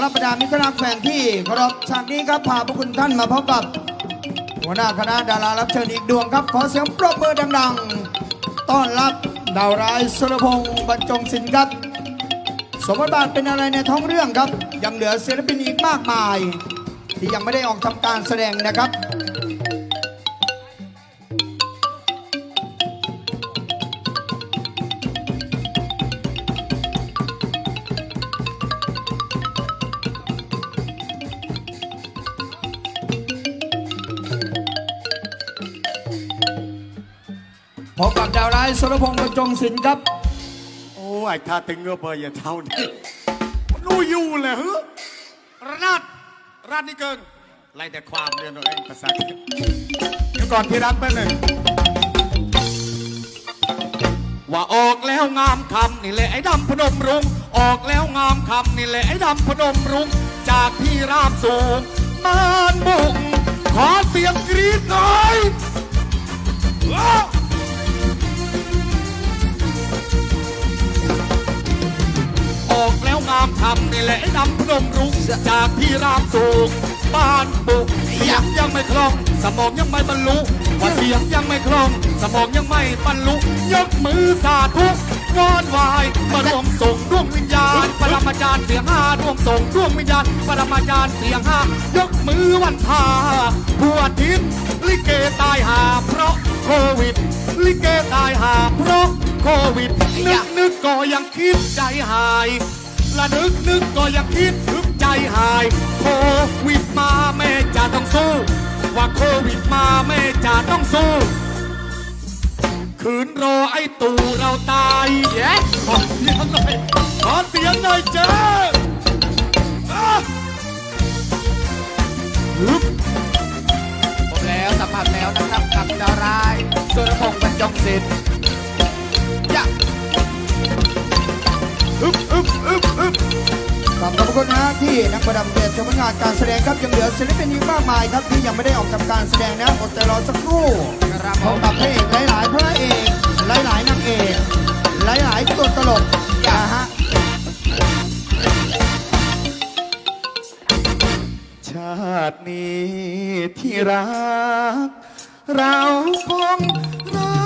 พระประดามิตรรักแฟนที่เคารพฉากนี้ครับพาพวกคุณท่านมาพบกับ หัวหน้าคณะดารารับเชิญอีกดวงครับ ขอเสียงปรบมือดังๆ ต้อนรับดาวร้ายสุรพงษ์บรรจงศิลป์ครับ สมบทบาทเป็นอะไรในท้องเรื่องครับ ยังเหลือศิลปินอีกมากมาย ที่ยังไม่ได้ออกทำการแสดงนะครับาวร้ายสรพงษ์บรรจงศิลป์ครับ โอ้ยถ้าถึงเงือเบอร์อย่าเท่านี้มันรู้อยู่เลยเฮ้ยระนาดราดนี่เกินไล่แต่ความเรียนตัวเองภาษาเดี๋ยวก่อนที่รักแป๊บหนึงว่าออกแล้วงามคำนี่แหละไอ้ดำพนมรุงออกแล้วงามคำนี่แหละไอ้ดำพนมรุงจากที่ราบสูงมานบุกขอเสียงกรี๊ดหน่อย กแล้วงามคำนี่แหละดำพนมรุ้งจากที่รามสูงบ้านปุกเสียงยังไม่คล่อง สมองยังไม่บรรลุว่าเสียงยังไม่คล่อง สมองยังไม่บรรลุยกมือสาธุวอนวายมารวมส่งดวงวิญญาณปรมาจารย์เสียงห้ารวมส่งดวงวิญญาณปรมาจารย์เสียงห้ายกมือวันทาทั่วทิศลิเกตายหาเพราะโควิด ลิเกตายหาเพราะ วิด นึกนึกก็ยังคิดใจหายละนึกนึกก็ยังคิดถึงใจหายโควิดมาแม่จะต้องสู้ว่าโควิดมาแม่จะต้องสู้คืนรอไอ้ตู่เราตายเย้ขอเสียงหน่อยขอเสียงหน่อยเจ้าฮึบผมแล้วสัมผัสแล้วนะครับกับดาวร้ายสุรพงษ์บรรจงศิลป์ ฮึบฮึบฮึบฮึบขอบคุณนะที่นักประดับเกียรติชมงานการแสดงครับยังเหลือศิลปินอีกมากมายครับที่ยังไม่ได้ออกทำการแสดงนะอดใจรอสักครู่ครับพผบมกับพระเอกหลายๆพระเอกหลายๆนางเอกหลายๆตัวตลกนะฮะชาตินี้ที่รัก เราคงรัก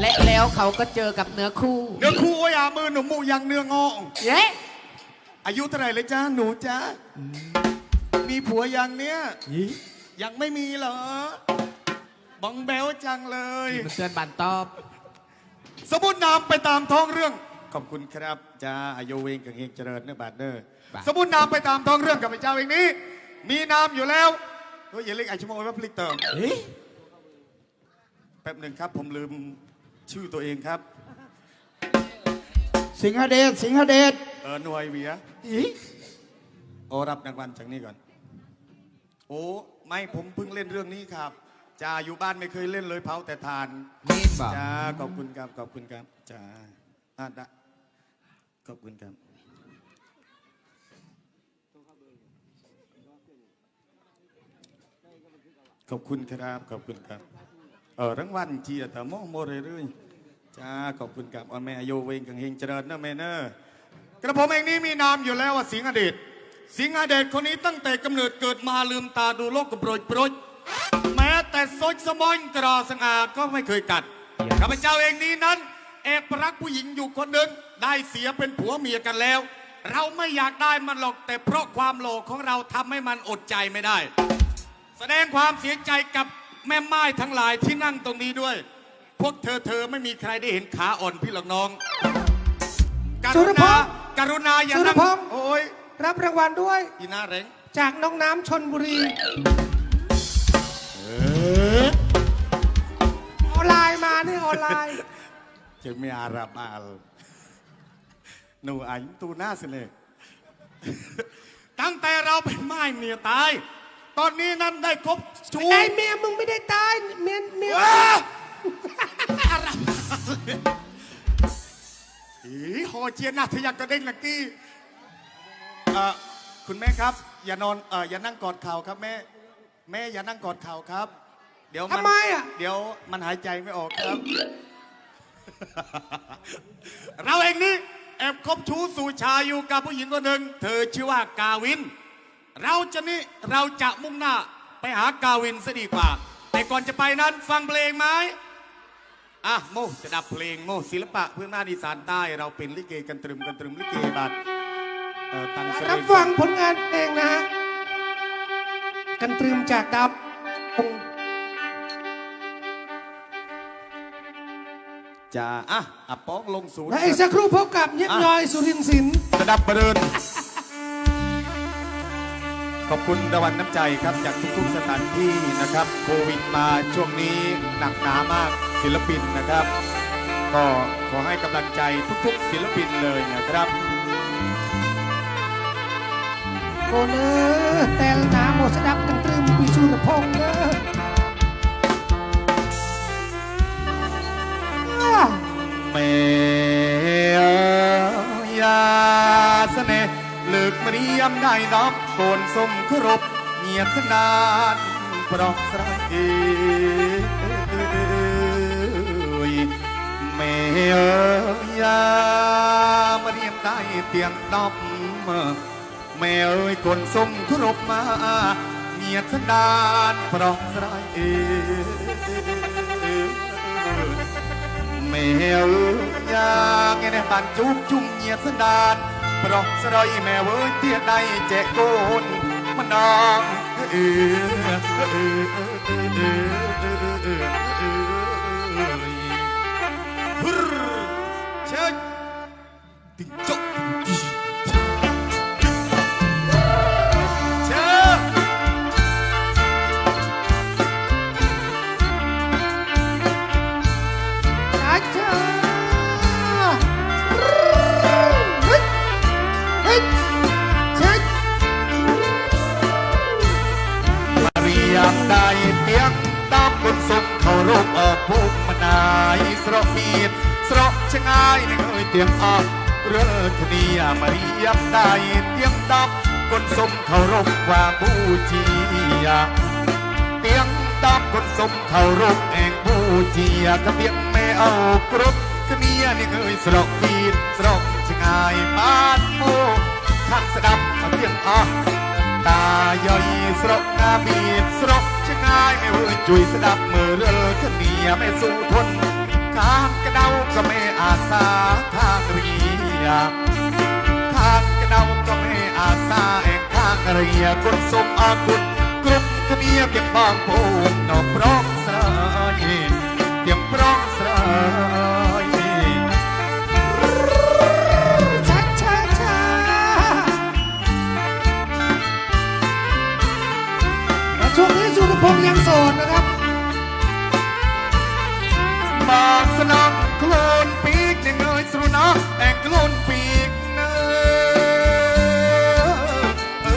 และแล้วเขาก็เจอกับเนื้อคู่ เนื้อคู่อยามือหนูมูยังเนื้ององเย้อายุเท่าไหร่เลยจ้าหนูจ้ามีผัวยังเนี้ยยังไม่มีเหรอบังแบวจังเลยมันเตือนบันตอบ สมุดนามไปตามท้องเรื่อง ขอบคุณครับจ้าอายุเวงกับเฮงเจริญเนื้อบาดเนอร์สมุดนามไปตามท้องเรื่องกับพระเจ้าเองนี้ มีนามอยู่แล้วเฮ้ยอย่าเรียกไอชโมยว่าพลิกเติมแป๊บหนึ่งครับผมลืม ชื่อตัวเองครับ สิงหเดชสิงหเดชเออหน่วยเวียโอรับรางวัลจากนี้ก่อน โอ้ไม่ผมเพิ่งเล่นเรื่องนี้ครับจ้าอยู่บ้านไม่เคยเล่นเลยเผาแต่ทานมีนบอกจ้าขอบคุณครับขอบคุณครับจ้าอะได้ขอบคุณครับ ขอบคุณครับขอบคุณครับ เออรางวัลจีแต่มองโมเรื่อยๆจ้าขอบคุณครับออนแม่อายุเวงกังเฮงเจริญนะแม่เนอร์กระผมเองนี้มีนามอยู่แล้วว่าสิงห์อดีตสิงห์อดีตคนนี้ตั้งแต่กำเนิดเกิดมาลืมตาดูโลกกับโปรยโปรยแม้แต่ซดสมอนกรอสังอาก็ไม่เคยกัดข้าพเจ้าเองนี้นั้นแอบรักผู้หญิงอยู่คนหนึ่งได้เสียเป็นผัวเมียกันแล้ว เราไม่อยากได้มันหรอกแต่เพราะความโลภของเราทำให้มันอดใจไม่ได้ แสดงความเสียใจกับ แม่ไม้ทั้งหลายที่นั่งตรงนี้ด้วย พวกเธอเธอไม่มีใครได้เห็นขาอ่อนพี่หรอกน้องกสุรุรพณางษ์กรุณาอย่าสุรนั่งพงษ์ โอ้ยรับรางวัลด้วย อีน่าเร่งจากน้องน้ำชนบุรีออนไลน์มานี่ออนไลน์ จะไม่อาราบาลหนูอันตูหน้าสิเลยตั้งแต่เราเป็นไม้เมียตาย ตอนนี้นั้นได้ครบชูไอ้เมียมึงไม่ได้ตายเมียเมียว้าอาราบาลอีหอเจียนนาทะยักกระเด้งลักกี้เอ่อคุณแม่ครับ อย่านอนเอ่ออย่านั่งกอดเข่าครับแม่ แม่อย่านั่งกอดเข่าครับ เดี๋ยวมันทำไมอะ เดี๋ยวมันหายใจไม่ออกครับ เราเองนี่แอบคบชู้สู่ชายอยู่กับผู้หญิงคนหนึ่ง เธอชื่อว่ากาวิน เราจะนี่เราจะมุ่งหน้าไปหากาวินซะดีกว่า แต่ก่อนจะไปนั้นฟังเพลงไหมอะโมจะดับเพลงโมศิลปะพื้นบ้านอีสานใต้เราเป็นลิเกกันตรึมกันตรึมลิเกบัดเอ่อตังเสรับฟังผลงานเพลงนะฮะกันตรึมจากดับวงจะอะอะป๊อกลงศูนย์และอีกสักครู่พบกับเย็บยอยสุรินทร์ศิลป์สดับประเดิน ขอบคุณรางวัลน้ำใจครับจากทุกๆสถานที่นะครับโควิดมาช่วงนี้หนักหนามากศิลปินนะครับ ก็ขอให้กำลังใจทุกๆ ศิลปินเลยนะครับโกเนอร์แตลนาโมสดับกันตรึมปีชูระพงษ์เนออ่าเมยาเสน่ห์ เลือกมรียมได้ดอกโกนสมครบเงียบสนานเพราะสระเอยเมยามเรียมได้เตียงดอกแม่เอ้ยคนสมครบมาเงียบสนานเพราะสระเอยแมวอยากให้ในบ้านจุ๊บจุ่มเงียบสนาน ប្រុសស្រីមែវើទាដៃចែកកូនម្ដងអឺអឺអឺអឺ ទាំងអស់រើធនីអាមរិយដៃទាំង10គុណសុំគោរពវាបូជាទាំង10គុណសុំគោរពអែងបូជាក្បៀងមេអោគ្រប់គ្នានេះអើយស្រុកពីតស្រុកឆ្ងាយបានមកខាងស្ដាប់ទាំងអស់តាយាយស្រុកណាពីតស្រុកឆ្ងាយមិនអើយជួយស្ដាប់មើលរលគ្នាមិនស៊ូធន់ខាង มข้างสะดับมาเตียงออกตาย่อยสรกงาบีดสรกช่างง่ายไม่เว้ยจุยสดับมือเรือขเนียไม่สู้ทนข้างกระเดาก็ไม่อาสาทางเรียข้างกระเดาก็ไม่อาสาแองข้างเรียคนสมอาคุณกรุ๊ปขเนียเก็บบางโพนนอกร้องสายเก็บร้องสายช้าช้าช้าและช่วงนี้สุรพงษ์ยังโสดนะครับ บางสนาม โคลนปีกในเงยสรุนะแองโคลนปีกเนอเอ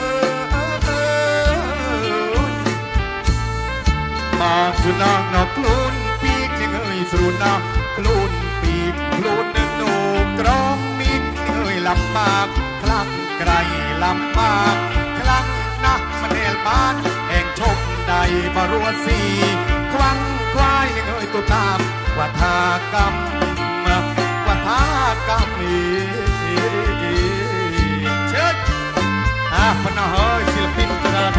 มาสุนาหนอกลุนปีกยังเอ่ยสุนาคลุนปีกคลุนโนกรองมีกเอ่ยลำบากคลั่งไกลลำบากคลั่งนักมันเอลบานแห่งชมใดบรัวสีควังควายยังเอ่ยตัวตามวัฒากรรม อะเฮ้ยศิลปินกัน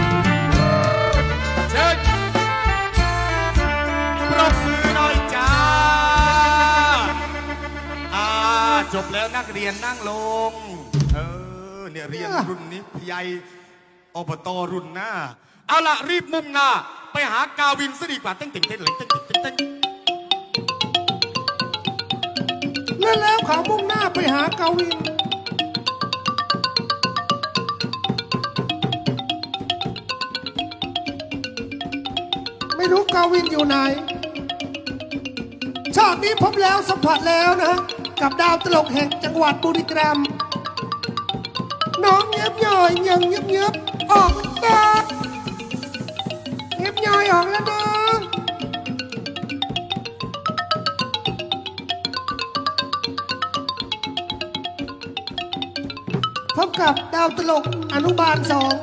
เชิญปรบมือหน่อยจ้าอ่าจบแล้วนักเรียนนั่งลง เออเนี่ยเรียนรุ่นนี้พยายอบตรุ่นหน้า เอาละรีบมุ่งหน้า ไปหากาวินซะดีกว่าเต้งเต้งเต้งเต้งเต้งเต้งเต้งและแล้วเขามุ่งหน้าไปหากาวิน กาวินอยู่ไหนฉากนี้พบแล้วสัมผัสแล้วนะ กับดาวตลกแห่งจังหวัดบุรีรัมย์น้องเงียบย่อยยังเงียบเงียบออกตาเงียบย่อยออกแล้วน้อพบกับดาวตลกอนุบาลสอง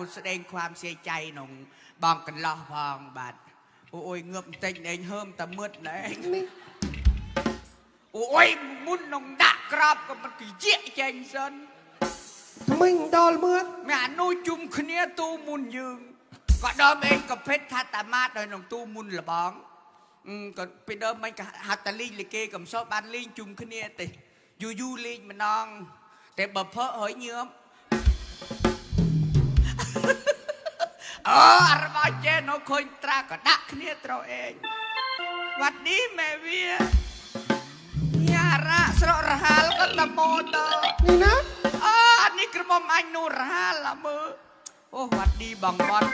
ក៏បានមកស្ដែងความเสียใจក្នុងបងកន្លោះផងបាទអូយងើបបន្តិចឯងហើមតែមឹតណែង នេះ អូយមុនក្នុងដាក់ក្របក៏មិនគជាចេញសិន ថ្មិញដល់មឿន មានអានោះជុំគ្នាទូមុនយើងក៏ដើមឯងក៏ភេទថាតាម៉ាតដោយក្នុងទូមុនលបងអឺក៏ពីដើមមិនក៏ហាត់តាលីងលីគេកំសោបានលេងជុំគ្នាទេយូរយូរលេងម្ដងតែបើភើហើយញើម អូអរមកចេះនៅឃើញត្រាក៏ដាក់គ្នាត្រូវឯងវត្តនេះម៉ែវាយ៉ារ៉ាស្រករហាលក៏តម៉ូតើនេះណាអូអានេះក្រមុំអញនូរហាលឡាមើអូវត្តឌីបងបត់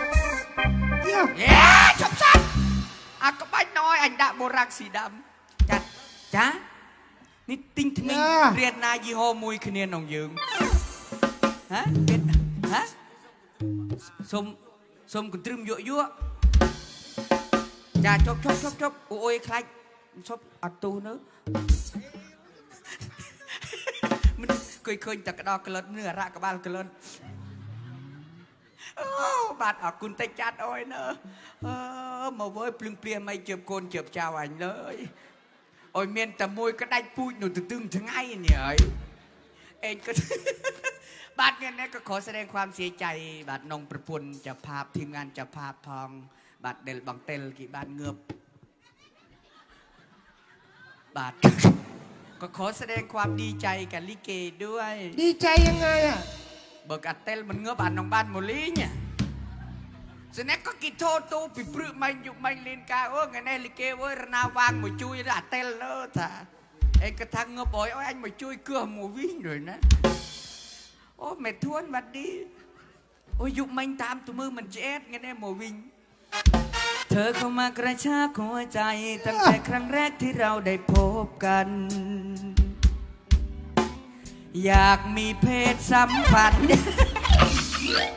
យ៉ាយេជប់សាត់អាក្បាច់ណយអញដាក់បូរ៉ាក់ស៊ីដាំចាត់ចានេះទិញថ្មីរៀនណាយីហោមួយគ្នាក្នុងយើងហ៎រៀនហ៎សុំ សុំកន្ទ្រឹមយកយកចាជប់ជប់ជប់ជប់អូយខ្លាច់ជប់អត់ទូនៅមិនគយឃើញតែក្តោក្លិតនឹងអរៈក្បាលក្លិតអូបាទអរគុណតែចាត់អើយណើអឺមកវើយភ្លឹងព្រាមិនជើបកូនជើបចៅអញលើយអើយមានតែមួយក្តាច់ពូជនៅទទឹងថ្ងៃនេះហើយ เองก็ บาทเงินเนี่ยก็ขอแสดงความเสียใจ บาทนองประพุนจะภาพทีมงานจะภาพทอง บาทเดลบังเตลกี่บาทเงือบบาท ก็ขอแสดงความดีใจกับลิเกด้วย ดีใจยังไงอะ เบิกอัตเตลมันเงือบบัทนองบ้านโมลีเนี่ยสน็กก็กิโทษตูปิปรึไม่ยุไม่ลินกาโอ้ไงแน่ลิเกเวอร์นาวางมวยจุยอัดเตลเลอจ้า ไอ้กระทั่งเงือบอยโอ้ยอันมาช่วยเกลือหมูวิ่งเลยนะ โอ้แม่ทวนบัดดี โอ้ยยุไม่ตามตัวมือมันเจ็ดไงแน่หมูวิ่ง เธอเข้ามากระชากหัวใจ ตั้งแต่ครั้งแรกที่เราได้พบกัน อยากมีเพศสัมพันธ์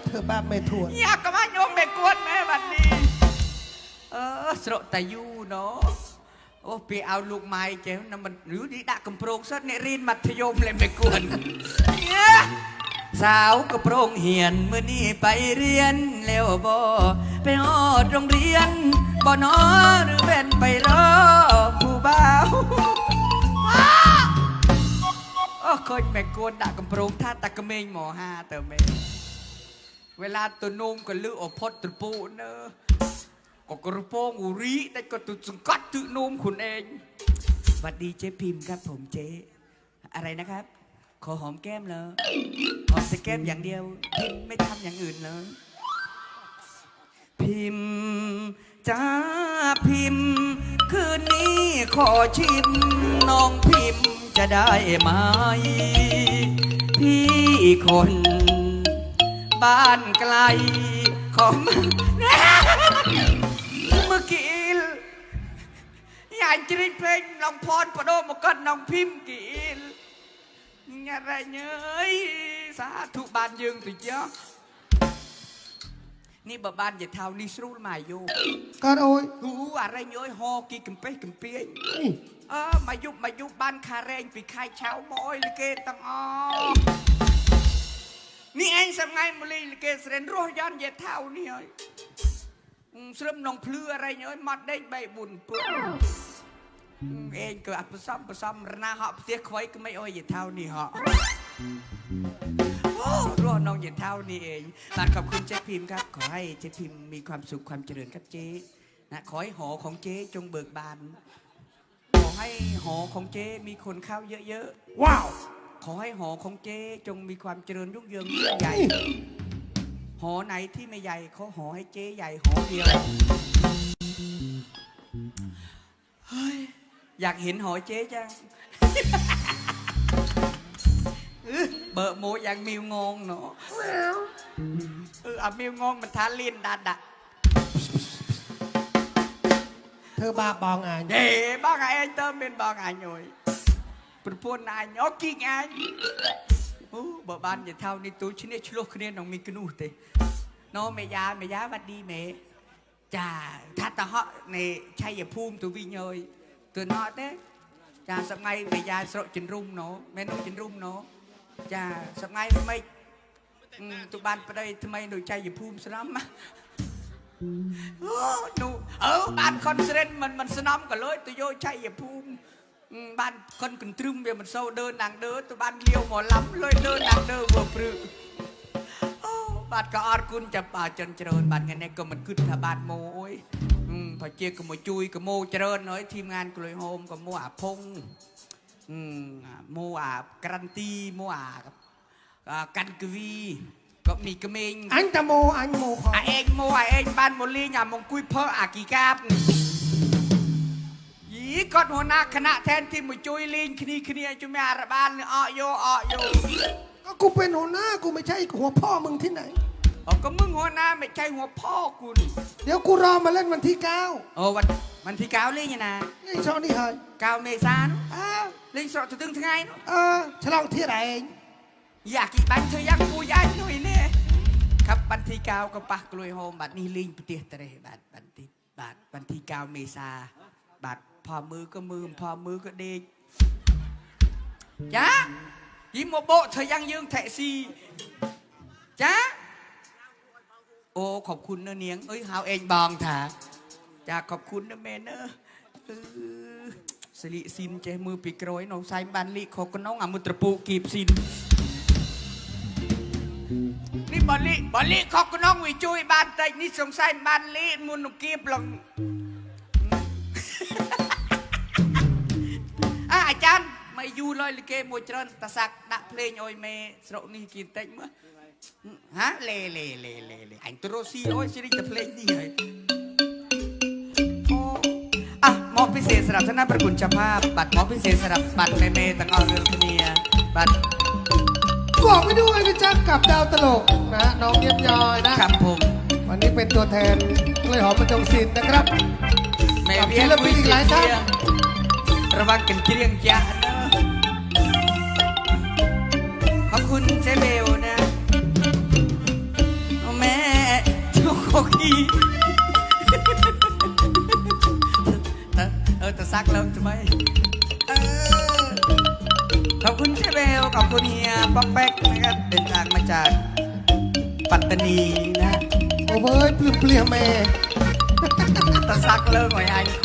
เธอบ้าไม่ทวน อยากกับว่าโยมแม่กวนแม่บัดนี้ เออสระแต่ยูเนาะ โอ้ไปเอาลูกไม้เจ้านั่นมันหรือดีดักกำโปรงซะเนี่ยรีนมัธยมเลยไม่กวนเนี่ยสาวกระโปรงเหียนเมื่อนี้ไปเรียนแล้วบ่ไปอดโรงเรียนบ่นอหรือเป็นไปรอผู้บ่าวโอ้เคยแม่กวนดักกำโปรงท่าตะกะเมงหมอห้าเติมเมงเวลาตัวนุ่มก็ลืออพดตัวปูเนอะ ก็กระโปรงอุริแต่ก็ตุดสังกัดตัวนุ่มคุณเองสวัสดีเจ๊พิมพ์ครับผมเจ๊อะไรนะครับ ขอหอมแก้มเลยหอมแต่แก้มอย่างเดียว พิมพ์ไม่ทำอย่างอื่นเลยพิมพ์จ้าพิมพ์ คืนนี้ขอชิมน้องพิมพ์จะได้ไหมพี่คน บ้านไกลของ ញ៉ាជ្រិចពេកនងផនបដូរមកកាត់នងភីមគីលញ៉ារ៉ែញអើយសាធុបានយើងទៅយកនេះបើបានយថាវនេះស្រួលមកយោកើតអើយគូអរែញអើយហគីកំពេះកំពីងអើមកយុបមកយុបបានខារែងពីខែឆៅមកអើយលីគេទាំងអស់នេះឯងសម្ងៃមូលីលីគេស្រេនរស់យ៉ាន់យថាវនេះអើយស្រឹមនងភ្លឺអរែញអើយមកដេក3 4ពឹក เกเสรนรอยย้อนเหยียดเท้านี่เอ้ยอืมสรึมนองพลืออะไรเอ้ยมัดได้ใบบุญเปื้อนอืมเองก็อัดประซ้ำประซ้ำระนาเหาะเตี้ยควายก็ไม่อ้อยเหยียดเท้านี่เหาะโอ้รอน้องเหยียดเท้านี่เองบาดขอบคุณเจ๊พิมพ์ครับ ขอให้เจ๊พิมพ์มีความสุขความเจริญครับเจ๊นะขอให้หอของเจ๊จงเบิกบาน ขอให้หอของเจ๊มีคนเข้าเยอะว้าวๆขอให้หอของเจ๊จงมีความเจริญรุ่งเรืองยิ่งใหญ่หอไหนที่ไม่ใหญ่เขาหอให้เจ๊ใหญ่หอเดียวเฮ้ย อยากเห็นหอเจ๊จังอื้อเบอร์โมอย่างมิวงงเนาะเออเอามิวงงมันทาลินดัดอะเธอบ้าบองอ่าน Để bác anh tớ bên bác anh rồi Bữa buồn anh ó kinh anh Ú, Bữa ban vậy thao đi tôi chính là chú lô khuyên nông mình cứ nụ thế Nó mẹ giá mẹ giá bắt đi mẹ Chà Thà ta họ này chay ở phum tôi vì nhơi Tôi nói thế ចាសងៃមេយាយស្រកចិនរុំណូមែននោះចិនរុំណូចាសងៃមិនអឺទូបានប្តីថ្មីដូចចៃយភូមិស្នំណាអូនោះអើបានខុនស្រេនមិនមិនស្នំក៏លើយទៅយកចៃយភូមិអឺបានខុនកន្ទ្រឹមវាមិនសូវដើរណាងដើរទៅបានលាវមកឡំលុយដើរណាងដើរវើព្រឹកអូបាទក៏អរគុណចាប់បាទចិនច្រើនបាទថ្ងៃនេះក៏មិនគិតថាបាទម៉ូអើយ พรเจี๊ยก็มาจุยก็โมเจริญน้อยทีมงานกลวยโฮมก็โมอาพงมูอาการันตีโมอากันกวีก็มีกระมงอันตะโมอันโมขอเองโมอาเองบ้านโมลี่ยามงคุยเพออากีกาบยีกอดหัวหน้าคณะแทนทีมมาจุยลิงคนีคนีจุเมียรบ้านอ้อโยอ้อโยก็กูเป็นหัวหน้ากูไม่ใช่หัวพ่อมึงที่ไหน เอาก็มึงหัวหน้าไม่ใช่หัวพ่อคุณเดี๋ยวกูรอมาเล่นวันที่เก้าโอ้วันวันที่เก้าเล่นยังนะนี่ชอบนี่เหรอเก้าเมษานอ้าวเล่นสอดจะตึงทั้งไงเนาะออฉลองที่ไหนอยากกินบันเธออยากกูยายหน่อยเนี่ยครับบันที่เก้าก็ปักกลวยโฮมบัดนี้ลิงปฏิเสธเลยบัดบันที่บัดบันที่เก้าเมษาบัดพอมือก็มือพอมือก็เด็กจ้ายิ้มโมโบเธอยังยืงแท็ซีจ้า អូขอบคุณนะเนียงเอ้ยហៅเองบองថាចាขอบคุณนะแม่เนอะអឺសិលិស៊ីនចេះមើលពីក្រោយនៅសែងបានលីកខកកណងអាមុត្រពូគីបស៊ីននេះបលីបលីខកកណងវាជួយបានតិចនេះសង្ស័យបានលីមុននុគៀបឡង អ่ะអាចារ្យមកយូរលយលីគេមួយច្រើនតាសាក់ដាក់ភ្លេងអុយមេស្រុកនេះគីបន្តិចមើល ฮะเลเลเลเลเลอันตรซีโอ้ยซีรีส์จะเพลงนี่เลยอะมอบพิเศษสำหรับท่านประกุณชภาพ บัตรมอพิเศษสำหรับบัตรเมเมต่างออเรือนคเนียบัตรบอกไปด้วยนะจ๊ะกับดาวตลกนะน้องเยี่ยมยอยนะครับผมวันนี้เป็นตัวแทนเลยหอมประจงศิลป์นะครับแม่เบี้ยและปีอีกหลายท่านระวังกันเกลี้ยงจ้าขอบคุณเจเบล โคกี้เออแต่ซักเริ่มทำไมเออขอบคุณเชเบลขอบคุณเฮียป๊อกแป๊กนะครับเดินทางมาจากปัตตานีนะ โอ้เว้ยเปลี่ยนเปลี่ยนแม่แต่ซักเริ่มหน่อยอันโค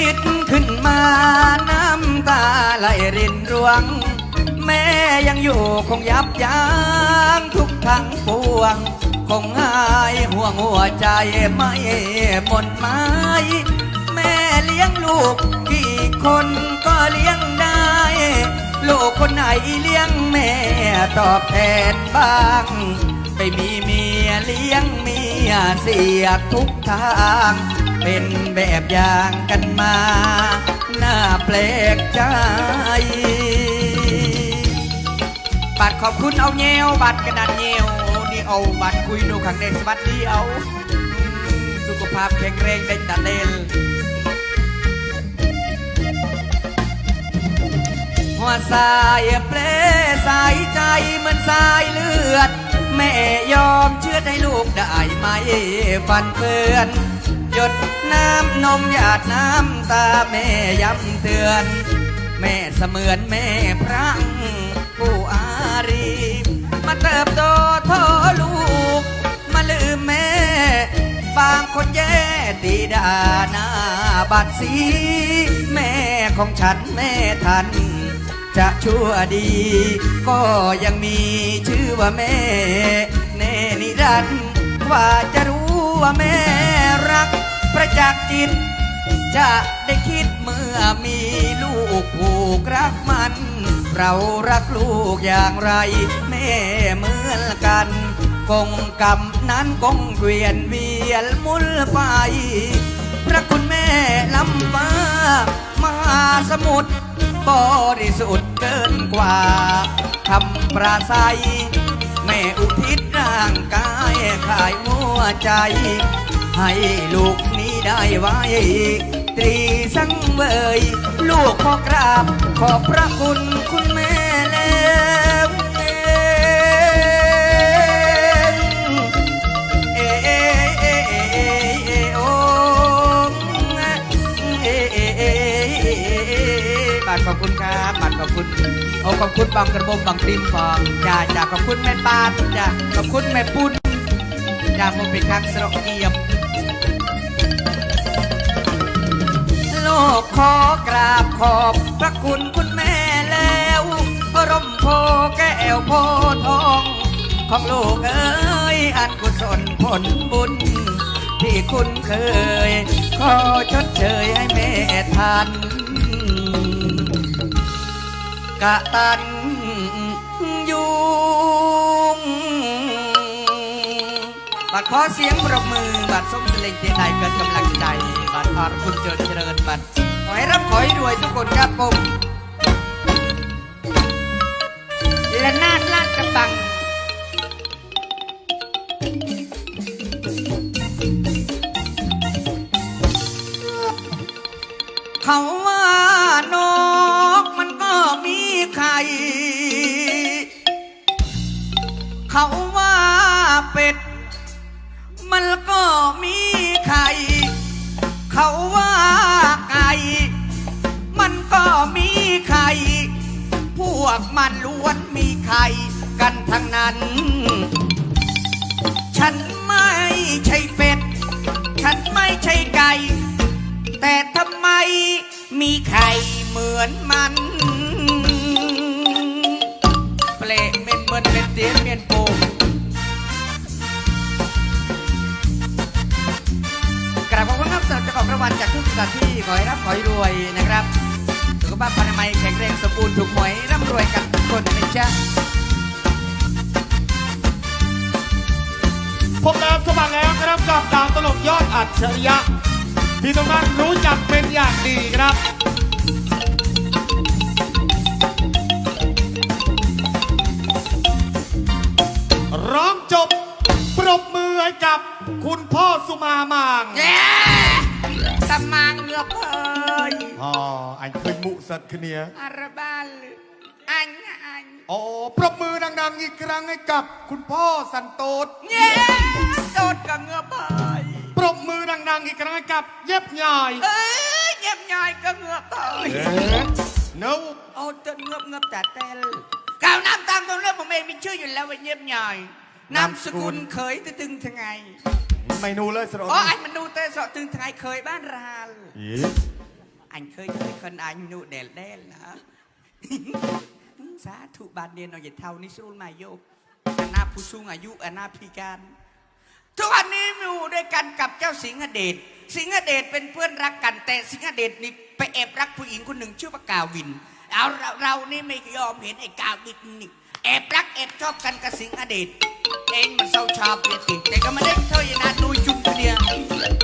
คิดขึ้นมาน้ำตาไหลรินร่วง แม่ยังอยู่คงยับยั้งทุกทั้งปวง คงหายห่วงหัวใจไม่หมดไม้แม่เลี้ยงลูกกี่คนก็เลี้ยงได้ ลูกคนไหนเลี้ยงแม่ตอบแทนบ้าง ไปมีเมียเลี้ยงเมียเสียทุกทาง เป็นแบบอย่างกันมา น่าแปลกใจบัตรขอบคุณเอาเงี้ยวบัตรกระดานเงี้ยวนี่เอาบัตรคุยดูขังในสวัสดีเอาสุขภาพแข็งแรงได้ตาเดลหัวสายเปลสายใจเหมือนสายเลือด แม่ยอมเชื่อให้ลูกได้ไหมฟันเปื้อน ดน้ำนมหยาดน้ำตาแม่ย้ำเตือน แม่เสมือนแม่พระผู้อารี มาเติบโตโทลูก มาลืมแม่ บางคนแย่ตีดาหน้าบาดสี แม่ของฉันแม่ทัน จะชั่วดี ก็ยังมีชื่อว่าแม่ แน่นิรันดร์กว่าจะรู้ว่าแม่ ประจักษ์จิต จะได้คิดเมื่อมีลูกผูกรักมัน เรารักลูกอย่างไร แม่เหมือนกันกงกรรมนั้นกงเกวียนเวียนมุนไปพระคุณแม่ลำฟ้ามาสมุทรบริสุทธิ์เกินกว่าคำปราศัย แม่อุทิศร่างกายขายหัวใจ ให้ลูกนี้ได้ไว้ ตรีสังเวยลูกขอกราบ ขอบพระคุณคุณแม่แล้วเอเอเอเอเอเอโอเอเอเอเอบัตรขอบคุณครับบัตรขอบคุณโอ้ขอบคุณบางกระบมบางติมฟองจ้าจ้าขอบคุณแม่ปานจ้าขอบคุณแม่ปุ้นจ้าผมเป็นครั้งสระเกียบ กขอกราบขอบพระคุณคุณแม่แล้วร่มโพแก้วโพทอง ของลูกเอ้ยอันกุศลผลบุญ ที่คุณเคย ขอชดเชยให้แม่ทัน กะตันยุงบัดขอเสียงปรบมือบัดส้มเสลงเจไดเกิดกำลังใจ บัดอรคุณเจริญเจริญบัน ขอให้รับขอให้รวยทุกคนครับผม กมันล้วนมีไข่กันทั้งนั้น ฉันไม่ใช่เป็ด ฉันไม่ใช่ไก่ แต่ทำไมมีไข่เหมือนมันเปลเป็นเหมือนเป็นเตียนเป็นโปงกราบขอบคุณครับสำหรับเจ้าของรางวัลจากทุกสถานที่ขอให้รับขอให้รวยนะครับ ภาพพนามัยแข็งแรงสมบูรณ์ถูกหวยร่ำรวยกันทุกคนนะจ๊ะพบแล้วสมัครแล้วครับกับดาวตลกยอดอัจฉริยะ ที่ทุกท่านรู้จักเป็นอย่างดีครับร้องจบ ปรบมือให้กับคุณพ่อสุมามาง เย้ตะมังเงือบเอ้ยอ๋ออัน เคยมุสัตว์คืนเนี้ยอาราบาลอันอันอ๋อปรบมือดังๆอีกครั้งให้กับคุณพ่อสันโตษเย้โดดกับเงือบเอ้ยปรบมือดังๆอีกครั้งให้กับเย็บยายเอ้ยเงียบง่ายก็เงือบเอ้ยเนาโอ้จนเงือบเงือบแต่เต้ลข่าวน้ำตามตรงเรื่องผมเองมีชื่ออยู่แล้วว่าเงียบง่ายนามสกุลเคยตึตึงทงไงเมนูเลยสรอ๋ออันมันดูเตะสอตึงทงไงเคยบ้านรานอีอันเคยเคยคนอันนูเดลเดลนะ สาธุบาดเนียนเอาอย่าเท่านี้สู้มาโยอนาผู้สูงอายุอนาพิการทุกวันนี้อยู่ด้วยกันกับเจ้าสิงหเดช สิงหเดชเป็นเพื่อนรักกัน แต่สิงหเดชนี่ไปแอบรักผู้หญิงคนหนึ่งชื่อว่ากาวิน เอาเราเรานี่ไม่ยอมเห็นไอ้กาวินนี่แอบรักแอบชอบกันกับสิงหเดช เองมันเศร้าชอบเพียติแต่ก็ไม่ได้เท่าอย่างนั้นดูจุ่มเดียว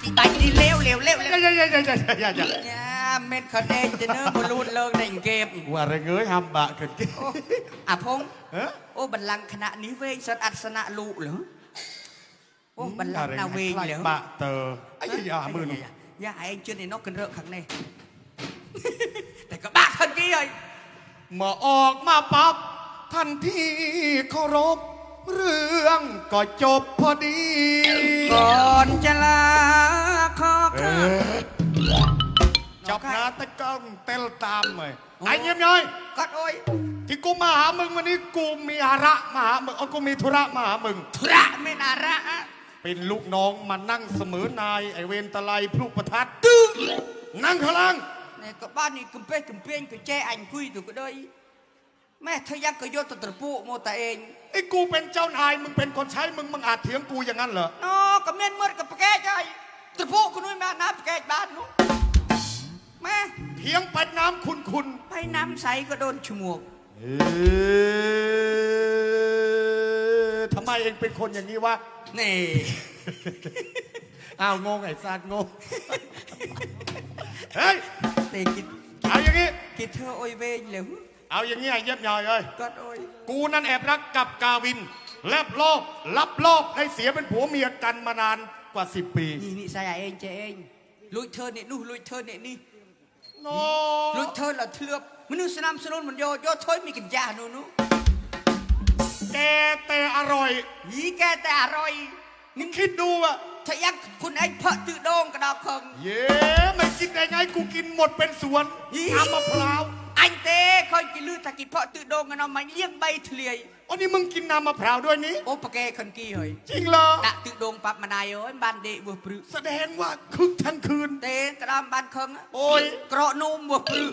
อธิบายดีเร็วเร็วเร็วเร็วอย่าอย่าอย่าอย่าอย่าอย่าเนี่ยเม็ดคะแนนจะเนื้อบอลลูนเลิกในเกม ว่าอะไรเงยห้ามบะเกินกินโอ้อะพงษ์เอ๊ะโอ้บัลลังก์คณะนิเวศสัตอัศนะลูเหรอโอ้บัลลังก์นาเวงเหรอ บะเตอไอ้ยอย่ามือหนูอย่าไอ้เจ้านี่นกกันเรอะขังใน แต่ก็บ้าทันทีเลย เมื่อออกมาปั๊บทันทีเคารพ เรื่องก็จบพอดี ก่อนจะลาขอข้า จับนาตะกองเตลตามเลยไอ้เงียบย่อยกัดโอ้ยที่กูมาหามึงวันนี้กูมีอาระมาหามึงเอากูมีธุระมาหามึง พระไม่น่าระเป็นลูกน้องมานั่งเสมอนายไอเวนตะไลพลูกประทัดตึ้งนั่งข้างล่างในี่ก็บ้านนี่กุมเป้กุมเปี้ยนก็แจ้อันคุยถูกก็ได้ แม่เธอยังก็โยนตะตะปูโมตะเองไอ้กูเป็นเจ้านายมึงเป็นคนใช้มึงมึงอาจเถียงกูอย่างนั้นเหรอน้อก็เมียนมืดกับปะแกใจตะปูคุณนุ้ยแม่น้ำปะแกบ้านนู้นแม่เถียงไปน้ำคุณคุณไปน้ำใสก็โดนชมวกเออทำไมเองเป็นคนอย่างนี้วะนี่อ้าวงงไอ้ซาดงงเฮ้ยเตะกิดเอาอย่างนี้กิดเธอโอยเวนเลย เอาอย่างนี้ยเย็บยอยเลยกูนั่นแอบรักกับกาวิน แลบโลบรับโลบได้เสียเป็นผัวเมียกันมานานกว่าสิบปี นี่นี่ใส่เองเจเองลุยเธอเนี่ยนู่นลุยเธอเนี่ยนี่ลุยเธอละเทือบมันนู่นสนามสนุนมันโยโยเธอมีกินยาโน่นนู้แกแต่อร่อยหีแกแต่อร่อยมึงคิดดูอะถ้ายังคุณไอ้เพาะจืดโดงกระดอกคงเย้ไม่คิดได้ไงกูกินหมดเป็นสวนทำมะพร้าว อันเต้คอยกินลือตะกิเพาะตื่นโดงกันเอามาเลี้ยงใบเทลียอันนี้มึงกินน้ำมะพร้าวด้วยนี่โอ้ปะแกคนกี้เหยจริงเหรอตะตื่นโดงปับมานายโอ้ยบ้านเดะบัวปลือแสดงว่าคึกทั้งคืนเต้กระามบ้านคังโอ้ยกระนุ่มบัวปลือ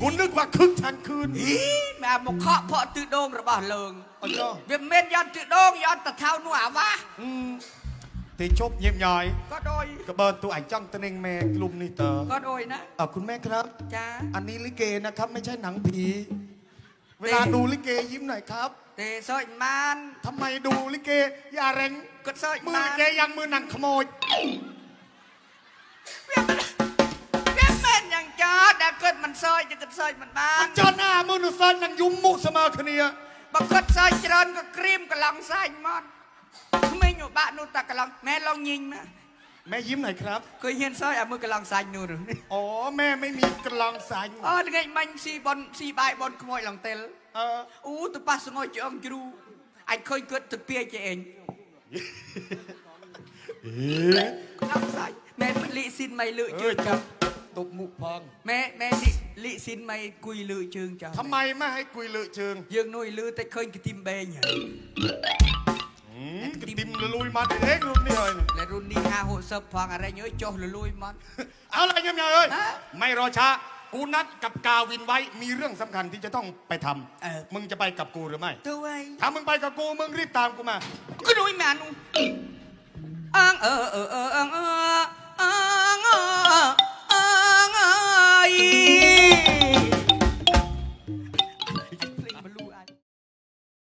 กูนึกว่าคึกทั้งคืนแม่บอกเคาะเพาะตื่นโดงระบาดเลิงอ๋เวียมเม่นยอดตื่นโดงยอดตะเท้าหนัววะ ตีชบเยี่ยมย่อย ก็โดย กระเบิดตัวไอ้จ้องตะเนงแม่กลุ่มนี่เตอก็โดยนะเออคุณแม่ครับ จ้า อันนี้ลิเกนะครับไม่ใช่หนังผี เวลาดูลิเกยิ้มหน่อยครับเตะซอยมันทำไมดูลิเกอย่าแรงกดซอยมือมัลิเกยังมือหนังขโมย เวียนเป็ย่างจอดแต่กดมันซอยจะกดซอยมันบ้าจอหน้ามือหนุสันหนังยุ่มมุกสมาคเนีย บักกดซอยเจริญก็ครีมกับหลังไส้หมด ឧបាក់នោះតាកន្លងម៉ែឡងញីងណា แม่ยิ้มหน่อยครับ គឺហ៊ានសើចឲ្យមើលកន្លងសាច់នោះ อ๋อแม่ไม่มีกระลองสัน អូថ្ងៃមាញ់ស៊ីបនស៊ីបាយបនខ្មោចឡងទិល เออ អូទៅប៉ះសងយជើងជ្រូអញឃើញគាត់ទៅពាយចេះឯង เอ๊ะ កន្លងសាច់ម៉ែមិនលីស៊ីនមិនលើក เอ ជើ อง จับตบมุกพอง ម៉ែម៉ែលីលីស៊ីนមិនគួយលើកជើងចោល ทำไมไม่ให้กุยเลอะเชิง យើងនោះលឺតែឃើញគទីមបែងហើយ อืมกระ ติมละลุยมาเองรุ่นนี้เลยและรุ่นนี้ห้าหกสิบพังอะไรเยอะจอลลุยมันเอาอะไรเงี้ยเอ้ยฮะไม่รอช้ากูนัดกับกาวินไว้มีเรื่องสำคัญที่จะต้องไปทำเออมึงจะไปกับกูหรือไม่ตัวไอ้ถ้ามึงไปกับกูมึงรีบตามกูมาก็ลุยแม่นูอังเออเออเอออังเอออังเอออังเออ